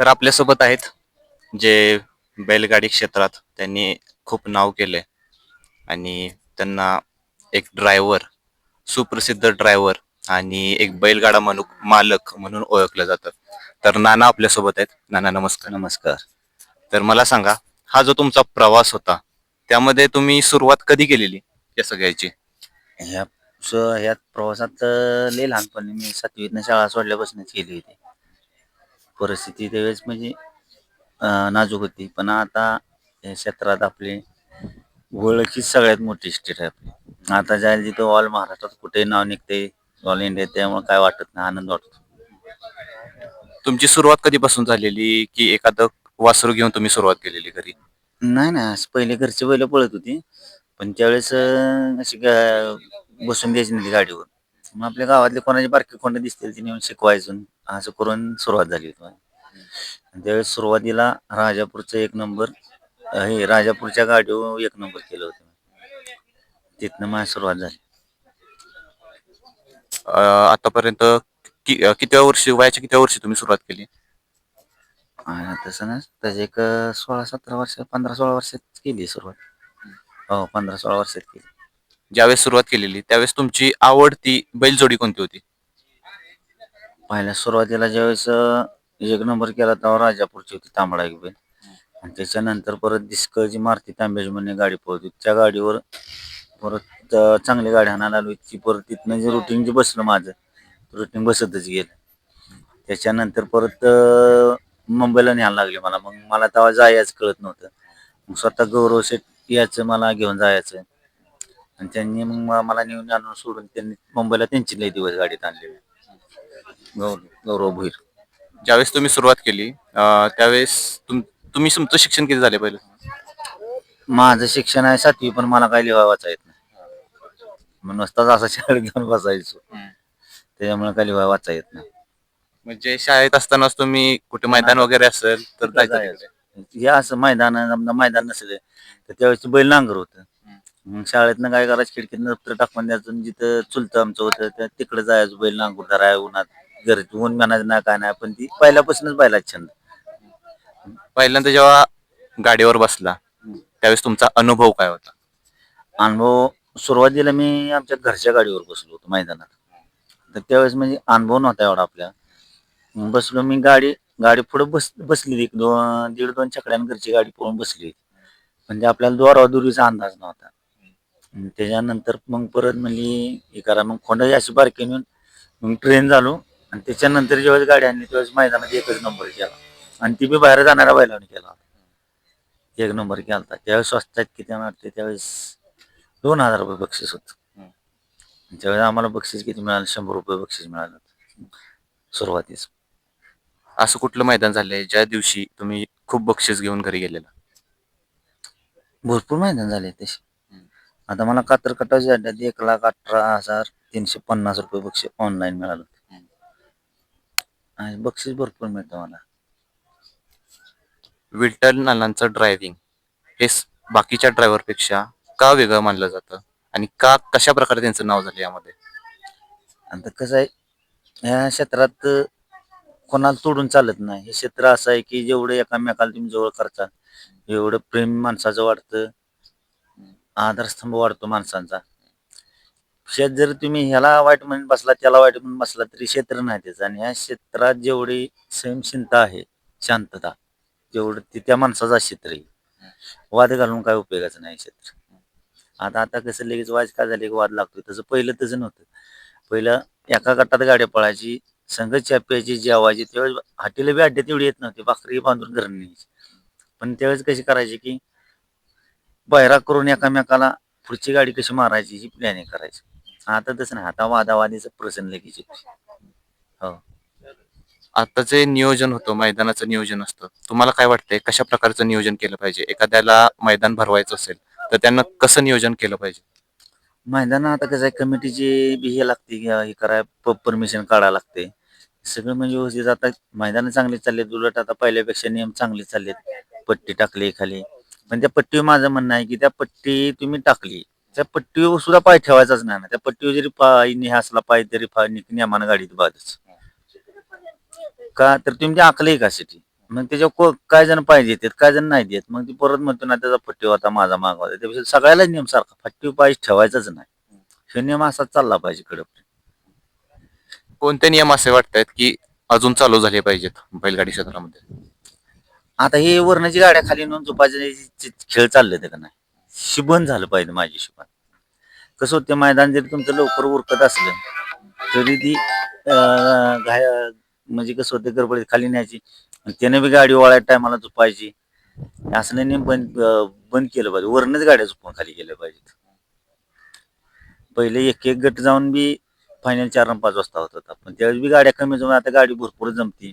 तर आपल्यासोबत आहेत जे बैलगाडी क्षेत्रात त्यांनी खूप नाव केलंय. आणि त्यांना एक ड्रायव्हर सुप्रसिद्ध ड्रायव्हर आणि एक बैलगाडा म्हणू मालक म्हणून ओळखलं जातं. तर नाना आपल्यासोबत आहेत. नाना नमस्कार. नमस्कार. तर मला सांगा हा जो तुमचा प्रवास होता त्यामध्ये तुम्ही सुरुवात कधी केलेली या सगळ्याची? ह्या ह्या प्रवासात अं, लय लहानपणी मी सातवीतनं शाळा सोडल्यापासूनच केली होती. परिस्थिती त्यावेळेस म्हणजे अं, नाजूक होती. पण आता या क्षेत्रात आपली ओळख ही सगळ्यात मोठी स्टेट आहे आपली. आता जायला तिथं ऑल महाराष्ट्रात कुठे नाव निघते ऑल इंडिया त्यामुळे काय वाटत नाही आनंद वाटतो. तुमची सुरुवात कधीपासून झालेली की एखादं वासरू घेऊन तुम्ही सुरुवात केलेली घरी? नाही ना असं पहिले घरचे बैल पळत होती. पण त्यावेळेस अं, अशी गा- बसून द्यायची नाही ती गाडीवर. मग आपल्या गावातले कोणाची बारकी कोंड दिसतील ती नेऊन शिकवायचं. असं करून सुरुवात झाली होती माझी. आणि त्यावेळेस सुरुवातीला राजापूरचं एक नंबर हे राजापूरच्या गाडीवर एक नंबर केलं होतं. तिथनं माझी सुरुवात झाली. अं, आतापर्यंत कि- अं, कितव्या वर्षी वयाच्या कितव्या वर्षी तुम्ही सुरुवात केली? आणि तसं ना त्याचे एक सोळा सतरा वर्ष पंधरा सोळा वर्षात केली सुरुवात. हो पंधरा सोळा वर्षात केली. ज्यावेळेस सुरुवात केलेली त्यावेळेस तुमची आवडती बैलजोडी कोणती होती? पहिल्या सुरुवातीला ज्यावेळेस अं, एक नंबर केला तेव्हा राजापूरची होती तांबडा एक बैल. आणि त्याच्यानंतर परत दिस्कळची मारुती तांबेज गाडी पळत होती. त्या गाडीवर परत अं, चांगली गाडी आणायला आली ती परत तिथनं जे रुटीन जे बसलं माझं रुटीन बसतच गेलं. त्याच्यानंतर परत अं, मुंबईला न्यायला लागले मला. मग मला तेव्हा जायचं कळत नव्हतं. मग स्वतः गौरव शेठ याचं मला घेऊन जायचं. आणि त्यांनी मग मला नेऊन आणून सोडून त्यांनी मुंबईला त्यांची लई दिवस गाडीत आणली. गौरव गौरव भुईर. ज्यावेळेस तुम्ही सुरुवात केली अं, त्यावेळेस तुम- तुम्ही तुमचं शिक्षण किती झाले पहिलं? माझं शिक्षण आहे सातवी पण मला काय लिहाय वाचा येत नाही. मग नुसताच असा शाळेत जाऊन बसायचो. त्याच्यामुळे काय लिहाय वाचा येत नाही. म्हणजे शाळेत असतानाच तुम्ही कुठे मैदान वगैरे असेल तर जायचं जायचं. हे असं मैदान समजा मैदान नसले. तर त्यावेळेस बैल नांगर होतं. मग शाळेतनं काय करायचं? खिडकीतनं दप्तर टाकून द्यायचं जिथं चुलतं आमचं होतं त्या तिकडे जायचं बैल नांगूर धराय उन्हात घरी ऊन म्हणायचं नाही काय नाही पण ती पहिल्यापासूनच बैलाच छंद. पहिल्यांदा जेव्हा गाडीवर बसला त्यावेळेस तुमचा अनुभव काय होता? अनुभव सुरुवातीला मी आमच्या घरच्या गाडीवर बसलो होतो मैदानात. तर त्यावेळेस म्हणजे अनुभव नव्हता एवढा आपल्या. मग बसलो मी गाडी गाडी पुढे बस बसली एक दोन दीड दोन चकड्यान घरची गाडी पळून बसली. म्हणजे आपल्याला दोरावदुरीचा अंदाज नव्हता. आणि त्याच्यानंतर मग परत म्हणली हे करा. मग खोंडाची अशी बारकी नेऊन मग ट्रेन झालो. आणि त्याच्यानंतर ज्यावेळेस गाडी आणली त्यावेळेस मैदानात एकच नंबर केला. आणि ती बी बाहेर जाणाऱ्या बैलाने केला एक नंबर केला होता. त्यावेळेस स्वस्तात किती वाटते त्यावेळेस दोन हजार रुपये बक्षीस होत. त्यावेळेस आम्हाला बक्षीस किती मिळालं? शंभर रुपये बक्षीस मिळालं. सुरुवातीस. असं कुठलं मैदान झालंय ज्या दिवशी तुम्ही खूप बक्षीस घेऊन घरी गेलेला? भरपूर मैदान झाले तसे आता मला कातर कटाची अड्ड्यात एक लाख अठरा हजार तीनशे पन्नास रुपये बक्षीस ऑनलाईन मिळालं. आणि बक्षीस भरपूर मिळतं मला. विठ्ठल नानांचं ड्रायव्हिंग हे स- बाकीच्या ड्रायव्हरपेक्षा का वेगळं मानलं जातं? आणि का कशा प्रकारे त्यांचं नाव झालं यामध्ये? आणि कसं आहे ह्या क्षेत्रात अं, कोणाला तोडून चालत नाही. हे क्षेत्र असं आहे की जेवढं एकामेकाला तुम्ही जवळ करता एवढं प्रेम माणसाचं वाढतं. आधारस्तंभ वाढतो माणसांचा. शेत जर तुम्ही ह्याला वाईट म्हणून बसला त्याला वाईट म्हणून बसला तरी क्षेत्र नाही त्याचं. आणि ह्या क्षेत्रात जेवढी संयमशीलता आहे शांतता तेवढं ती त्या माणसाचा क्षेत्र आहे. वाद घालून काय उपयोगाचं नाही क्षेत्र. आता आता कसं लगेच वाज काय झाले की वाद लागतोय तसं पहिलं तसं नव्हतं. पहिलं एका गटात गाड्या पळायची संघ प्यायची जेवायची त्यावेळेस हाटीला बी अड्ड्यात एवढी येत नव्हती. भाकरी बांधून घरून न्यायची. पण त्यावेळेस कशी करायची की पायरा करून एकामेकाला पुढची गाडी कशी मारायची ही प्लॅनिंग करायची. आता तसं नाही आता वादावादीचं प्रसन्न लगेच येतो. हो. आता जे नियोजन होतं मैदानाचं नियोजन असतं तुम्हाला काय वाटतंय कशा प्रकारचं नियोजन केलं पाहिजे? एखाद्याला मैदान भरवायचं असेल तर त्यांना कसं नियोजन केलं पाहिजे? मैदान आता कसं आहे कमिटीची बी हे लागते हे कराय परमिशन काढायला लागते. सगळं म्हणजे व्यवस्थित आता मैदान चांगले चालले उलट आता पहिल्यापेक्षा नियम चांगले चाललेत. पट्टी टाकली खाली म्हणजे पण त्या पट्टीवर माझं म्हणणं आहे की त्या पट्टी तुम्ही टाकली त्या पट्टीवर सुद्धा पाय ठेवायचाच नाही ना. त्या पट्टीवर जरी पाय निहासला पाय तरी पाय नियमानं गाडीत बादच का? तर तुम्ही आखले का सिटी मग त्याच्यावर को- काय जण पाहिजे देतात काय जण नाही देत. मग ती परत म्हणतो ना त्याचा पट्टी होता माझा मागवा त्यापेक्षा सगळ्यालाच नियम सारखा. पट्टी पाय ठेवायचाच नाही. हे नियम असाच चालला पाहिजे कडे कोणते नियम असे वाटतात की अजून चालू झाले पाहिजेत बैलगाडी क्षेत्रामध्ये? आता हे वरणाची गाड्या खाली नेऊन झोपायचे खेळ चालले ते का नाही? शिबन झालं पाहिजे माझी शिबन. कसं होतं मैदान जरी तुमचं लवकर उरकत असलं तरी ती घाय म्हणजे कसं होतं गडबडीत खाली न्यायची. त्याने बी गाडी वळायच्या टायमाला झोपायची. असं नाही बंद बंद केलं पाहिजे. वरणच गाड्या झोपून खाली गेल्या पाहिजेत. पहिले एक एक गट जाऊन बी फायनल चार पाच वाजता होत होता पण त्यावेळेस बी गाड्या कमी जमून आता गाडी भरपूर जमती.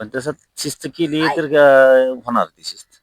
पण तसं शिस्त केली तर अं, होणार ती शिस्त.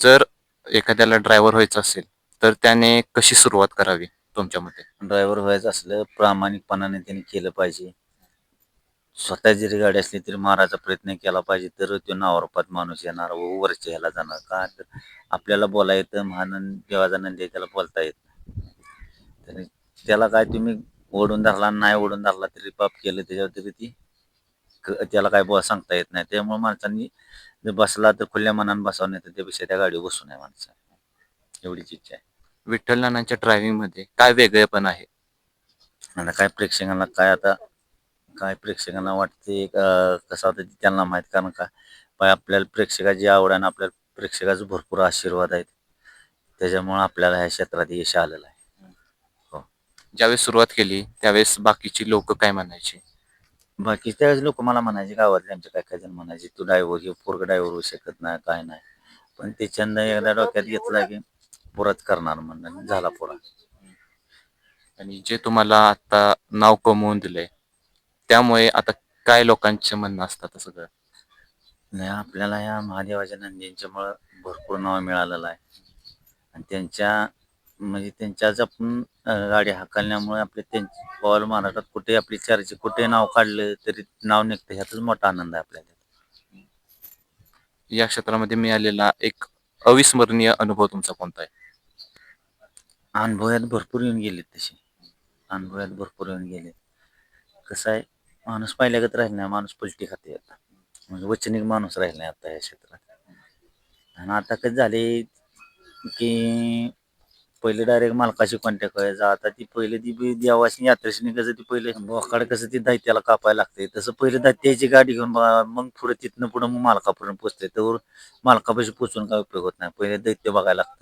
जर एखाद्याला ड्रायव्हर व्हायचं असेल तर त्याने कशी सुरुवात करावी तुमच्या मते? ड्रायव्हर व्हायचं असलं प्रामाणिकपणाने त्यांनी केलं पाहिजे. स्वतः जरी गाडी असली तरी मारायचा प्रयत्न केला पाहिजे तर तो नावरपात माणूस येणार व वरच्या ह्याला जाणार. का? तर आपल्याला बोला येतं महानंद देवाचा नंदी आहे, त्याला बोलता येत नाही. तरी त्याला काय तुम्ही ओढून धरला नाही ओढून धरला तरी पाप केलं त्याच्यावर तरी ती क- त्याला काय बोला सांगता येत नाही. त्यामुळे माणसांनी जर बसला तर खुल्या मनाने बसावं नाही तर त्यापेक्षा त्या गाडीवर बसू नये माणसा. एवढीच इच्छा आहे. विठ्ठल नानांच्या ड्रायव्हिंगमध्ये काय वेगळेपण आहे? आता काय प्रेक्षकांना काय आता काय प्रेक्षकांना वाटते कसं होतं ते त्यांना माहीत कारण का? पण आपल्याला प्रेक्षकाची आवड आणि आपल्याला प्रेक्षकाचा भरपूर आशीर्वाद आहेत. त्याच्यामुळं आपल्याला ह्या क्षेत्रात यश आलेलं आहे. ज्यावेळेस सुरुवात केली त्यावेळेस बाकीची लोक काय म्हणायची? बाकी त्यावेळेस लोक मला म्हणायचे गावातले आमचे काय काय जण म्हणायचे तू ड्रायव्हर घे पोरग ड्रायव्हर होऊ शकत नाही काय नाही. पण ते छंद एकदा डोक्यात घेतला की पुराच करणार म्हणून झाला पुरा. आणि जे तुम्हाला आता नाव कमवून दिलंय त्यामुळे आता काय लोकांचे म्हणणं असतात सगळं? नाही आपल्याला ह्या महादेवाच्या नंदींच्यामुळं भरपूर नाव मिळालेलं आहे. आणि त्यांच्या म्हणजे त्यांच्याच आपण गाडी हाकलण्यामुळे आपले त्यांची पॉल महाराष्ट्रात कुठे आपली चर्चा कुठे नाव काढलं तरी नाव निघतं. ह्यातच मोठा आनंद आहे आपल्याला. या क्षेत्रामध्ये मिळालेला एक अविस्मरणीय अनुभव तुमचा कोणता आहे? अनुभवात भरपूर येऊन गेलेत तसे. अनुभवात भरपूर येऊन गेले कसं आहे माणूस पाहिल्यागत राहिला नाही माणूस पलटी खाते आता. म्हणजे वचनिक माणूस राहिला नाही आता या क्षेत्रात. आणि आता कसं झाले की पहिले डायरेक्ट मालकाशी कॉन्टॅक्ट व्हायचा. आता ती पहिले ती बी देवाशी यात्रेशी निघायचं ती पहिले बोकाड कसं ती दैत्याला कापायला लागते. तसं पहिले दैत्याची गाडी घेऊन मग पुढे तिथनं पुढं मग मालकापर्यंत पोचते तर मालकापाशी पोचून काय उपयोग होत नाही. पहिले दैत्य बघायला लागतं.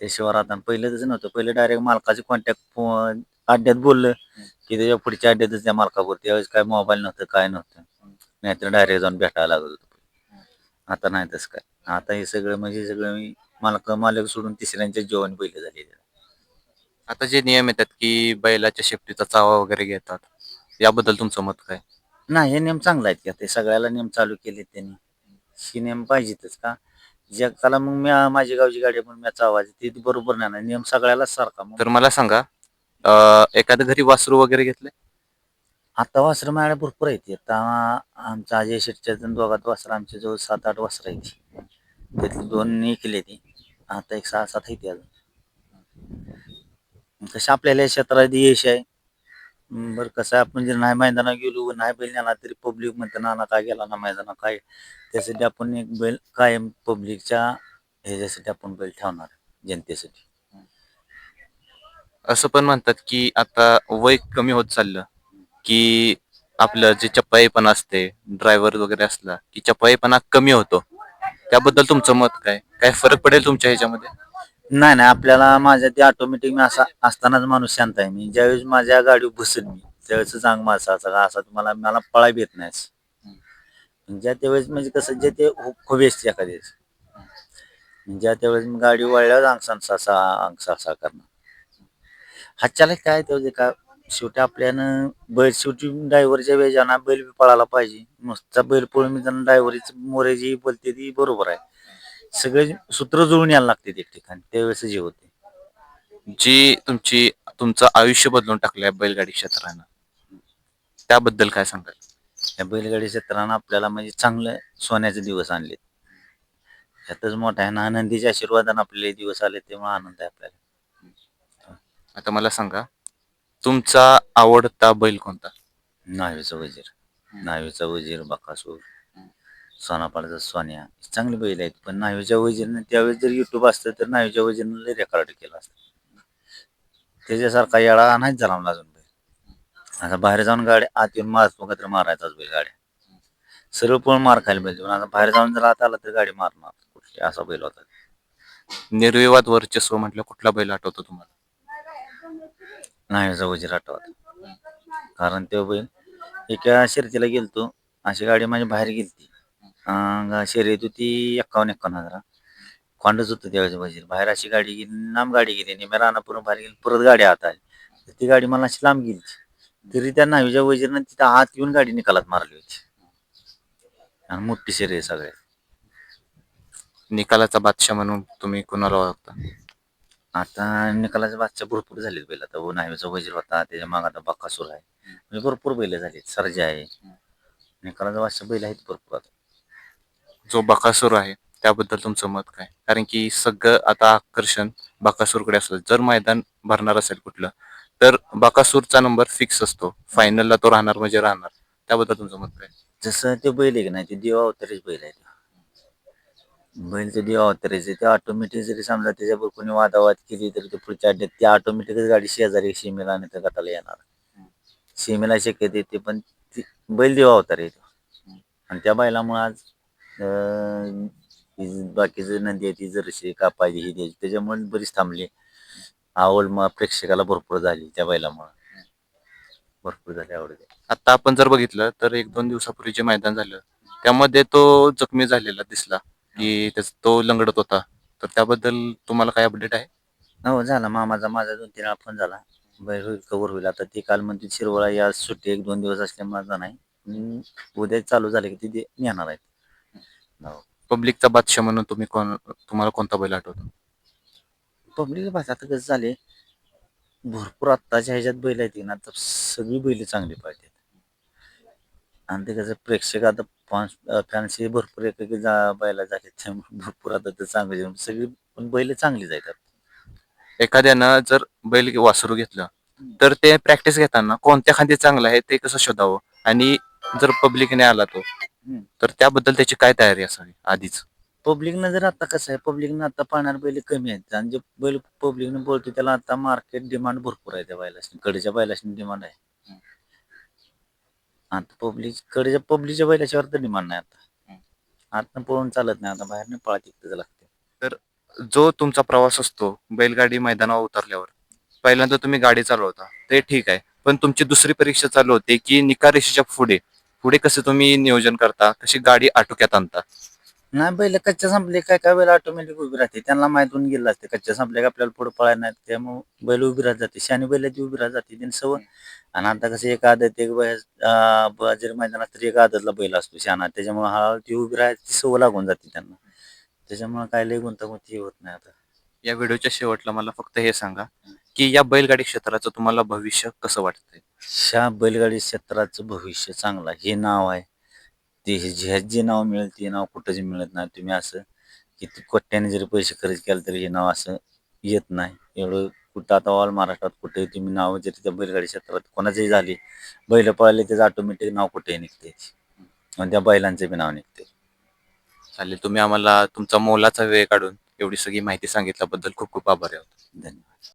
त्याशिवाय आता पहिले तसं नव्हतं. पहिले डायरेक्ट मालकाचे कॉन्टॅक्ट अड्ड्यात बोललं की त्याच्या पुढच्या अड्ड्यातच त्या मालकावर त्यावेळेस काय मोबाईल नव्हतं काय नव्हतं. नाहीतर डायरेक्ट जाऊन भेटायला लागत होतं. आता नाही तसं काय. आता हे सगळं म्हणजे सगळं मी मालक मालक सोडून तिसऱ्यांच्या जेवण पहिले झाले आता जे नियम येतात की बैलाच्या शेपटीचा चावा वगैरे घेतात याबद्दल तुमचं मत काय? नाही हे नियम चांगला आहेत का? ते सगळ्याला नियम चालू केले त्यांनी. ही नियम पाहिजेतच का? जगाला मग मी माझी गावची गाडी म्हणून मी आवाज ते बरोबर नाही ना? नियम सगळ्यालाच सारखा मग. तर मला सांगा अं, एखाद्या घरी वासरू वगैरे घेतले आता वासरं माझ्याकडे भरपूर आहेत. आता आमच्या अजय शेटच्या दोघात वासरं आमच्या जवळ सात आठ वासरं आहेत. त्यातली दोन केले ते. आता एक सहा सात ते अजून. कसं आपल्याला या क्षेत्रात यश आहे? बरं कसं आहे, आपण जर नाही मैदानात गेलो नाही बैल नेला तरी पब्लिक म्हणते नाना काय गेला ना मैदानात? काय? त्यासाठी आपण एक बैल कायम पब्लिकच्या ह्याच्यासाठी आपण बैल ठेवणार जनतेसाठी. असं पण म्हणतात की आता वय कमी होत चाललं की आपलं जे चप्पाईपणा असते ड्रायव्हर वगैरे असला की चप्पाईपणा कमी होतो. त्याबद्दल तुमचं मत काय? काय फरक पडेल तुमच्या ह्याच्यामध्ये? नाही नाही आपल्याला माझ्या ते ऑटोमॅटिक मी असा असतानाच माणूस शांत आहे. मी ज्यावेळेस माझ्या गाडी बसेल मी त्यावेळेस चांग माझा असा असा तुम्हाला मला पळा येत नाही ज्या त्यावेळेस म्हणजे कसं जे ते खोबी असते एखाद्या ज्या त्यावेळेस मी गाडी वळल्यावर अंगसा असा अंग सासा करणार. हातच्याला काय ते का शेवटी आपल्यानं बैल शेवटी ड्रायव्हरच्या वेळेला बैल बी पळायला पाहिजे. नुसता बैल पळून मी त्यांना ड्रायव्हरची मोरे जी बोलते ती बरोबर आहे. सगळे सूत्र जुळून यायला लागते एक ठिकाणी. त्यावेळेस जे होते. जी तुमची तुमचं आयुष्य बदलून टाकलंय बैलगाडी क्षेत्रानं त्याबद्दल काय सांगाल? या बैलगाडी क्षेत्रानं आपल्याला म्हणजे चांगलं सोन्याचे दिवस आणलेत. यातच मोठा आहे ना आनंदीच्या आशीर्वादानं आपले दिवस आले तेव्हा आनंद आहे आपल्याला. आता मला सांगा तुमचा आवडता बैल कोणता? नावेचं वजीर. नावीचा वजीर बकासूर. सोनापाडाचा सोन्या. चांगली बैल आहेत पण नावीच्या वजीरनं त्यावेळेस जर युट्यूब असतं तर नावीच्या वजीरनं रेकॉर्ड केला असतं. त्याच्यासारखा येडा नाहीच झाला मला अजून बैल. आता बाहेर जाऊन गाडी आत येऊन मारतो का तर मारायचाच बैल गाड्या. सरळ पण मार खायला पाहिजे. पण आता बाहेर जाऊन जर आत आला तर गाडी मारणार. कुठली असा बैल होता. निर्विवाद वर्चस्व म्हटलं कुठला बैल आठवतो तुम्हाला? नावीचा वजीर आठवत कारण तो बैल एका शर्यतीला गेलतो. अशी गाडी माझी बाहेर गेलती. अं, शर्यत होती एक्कावन्न एक्कावन्न हजारा कोंडच होतं त्यावेळेस वजीर बाहेर अशी गाडी गेली लांब गाडी गेली. मी रानापूर्ण बाहेर गेली परत गाडी आत आली. तर ती गाडी मला अशी लांब गेली तरी त्या नावीच्या वजीरनं तिथं आत येऊन गाडी निकालात मारली होती. आणि मोठी शर्यत सगळ्यात. निकालाचा बादशाह म्हणून तुम्ही कुणाला ओळखता? आता निकालाचे बादशाह भरपूर झालेत बैल. आता व नावीचा वजीर होता त्याच्या माग आता बक्कासूर आहे. म्हणजे भरपूर बैल झाले सरजा आहे. निकालाचा बादशाह बैल आहेत भरपूर आता. जो बकासूर आहे त्याबद्दल तुमचं मत काय? कारण की सगळं आता आकर्षण बकासूरकडे असतं जर मैदान भरणार असेल कुठलं तर बकासूरचा नंबर फिक्स असतो. फायनलला तो राहणार म्हणजे राहणार. त्याबद्दल तुमचं मत काय? जसं ते बैल आहे की नाही ते देवा अवतारीच बैल आहे बैल ते देवा अवतारीचे ते ऑटोमॅटिक जरी समजा त्याच्यावर कोणी वादावाद केली तरी ते पुढच्या अड्ड्यात ती ऑटोमॅटिकच गाडी शेजारी सीमेला आणि त्या गटाला येणार. सीमेला शक्यत येते पण ती बैल देवा अवतार येतो आणि त्या बैलामुळे आज अं, ही बाकीचे नदी आहे ती जरशी कापायची ही द्यायची. त्याच्यामुळे बरीच थांबली. आवड मग प्रेक्षकाला भरपूर झाली त्या बैलामुळे. भरपूर झाली आवड आता आपण जर बघितलं तर एक दोन दिवसापूर्वी जे मैदान झालं त्यामध्ये तो जखमी झालेला दिसला. की त्याच तो लंगडत होता. तर त्याबद्दल तुम्हाला काय अपडेट आहे? हो झाला. मामाचा माझा दोन तीन वेळा फोन झाला. बैल होईल कवर होईल आता ते काल म्हणते शिरवळा या सुट्टी एक दोन दिवस असल्यामुळे माझा नाही. हम्म, उद्या चालू झाले की ते येणार आहेत. हो. पब्लिकचा बादशाह म्हणून तुम्ही कोण तुम्हाला कोणता बैल आठवतो? पब्लिक भाषा आता कसं झाले भरपूर आत्ताच्या ह्याच्यात बैल आहेत ना तर सगळी बैल चांगली पाहिजेत आणि ते कसं प्रेक्षक आता फॅन्सी भरपूर एक जा बैला झाले त्यामुळे भरपूर आता ते चांगले सगळी पण बैल चांगलीच आहेत आता. एखाद्यानं जर बैल वासरू घेतलं तर ते प्रॅक्टिस घेताना कोणत्या खांदी चांगलं आहे ते कसं शोधावं? आणि जर पब्लिकने आला तो तर त्याबद्दल त्याची काय तयारी असावी आधीच? पब्लिकनं जर आता कसं आहे पब्लिकनं आता पाहणार बैल कमी आहेत. आणि जे बैल पब्लिकनं बोलतो त्याला आता मार्केट डिमांड भरपूर आहे त्या बैलाशी कडच्या बैलाशी डिमांड आहे. आता पब्लिक कडच्या पब्लिकच्या बैलाच्यावर तर डिमांड नाही आता. आतनं पळून चालत नाही आता बाहेरनं पळा तिथं लागते जो तुमचा प्रवास असतो बैलगाडी मैदानावर उतरल्यावर पहिल्यांदा तुम्ही गाडी चालवता ते ठीक आहे. पण तुमची दुसरी परीक्षा चालू होते की निकाल रेषेच्या पुढे? पुढे कसं तुम्ही नियोजन करता? कशी गाडी आटोक्यात आणता? नाही बैल कच्च्या संपले काय काय बैल ऑटोमॅटिक उभी राहते. त्यांना माहीत होऊन गेलं असते कच्च्या संपले का आपल्याला पुढे पळायला नाही. त्यामुळे बैल उभी राहत जाते. शानी बैल ती उभी राहत जाते. त्यांनी सवय. आणि आता कसं एक आदत एक बैल जर मैदानात तर एक आदतला बैल असतो शाना त्याच्यामुळे हा ती उभी राहायची सवय लागून जाते त्यांना. त्याच्यामुळे काय लय गुंतागुंती होत नाही आता. या व्हिडिओच्या शेवटला मला फक्त हे सांगा की या बैलगाडी क्षेत्राचं तुम्हाला भविष्य कसं वाटतंय? ह्या बैलगाडी क्षेत्राचं भविष्य चांगलं. हे नाव आहे ते हे जे जे नाव मिळेल ते नाव कुठंच मिळत नाही. तुम्ही असं किती कोट्याने जरी पैसे खर्च केले तरी हे नाव असं येत नाही. एवढं कुठं आता ऑल महाराष्ट्रात कुठे तुम्ही नाव जरी त्या बैलगाडी क्षेत्रात कोणाचंही झाली बैल पळाले त्याचं ऑटोमॅटिक नाव कुठेही निघते. आणि त्या बैलांचं बी नाव निघते. चालेल तुम्ही आम्हाला तुमचा मोलाचा वेळ काढून एवढी सगळी माहिती सांगितल्याबद्दल खूप खूप आभारी आहोत. धन्यवाद.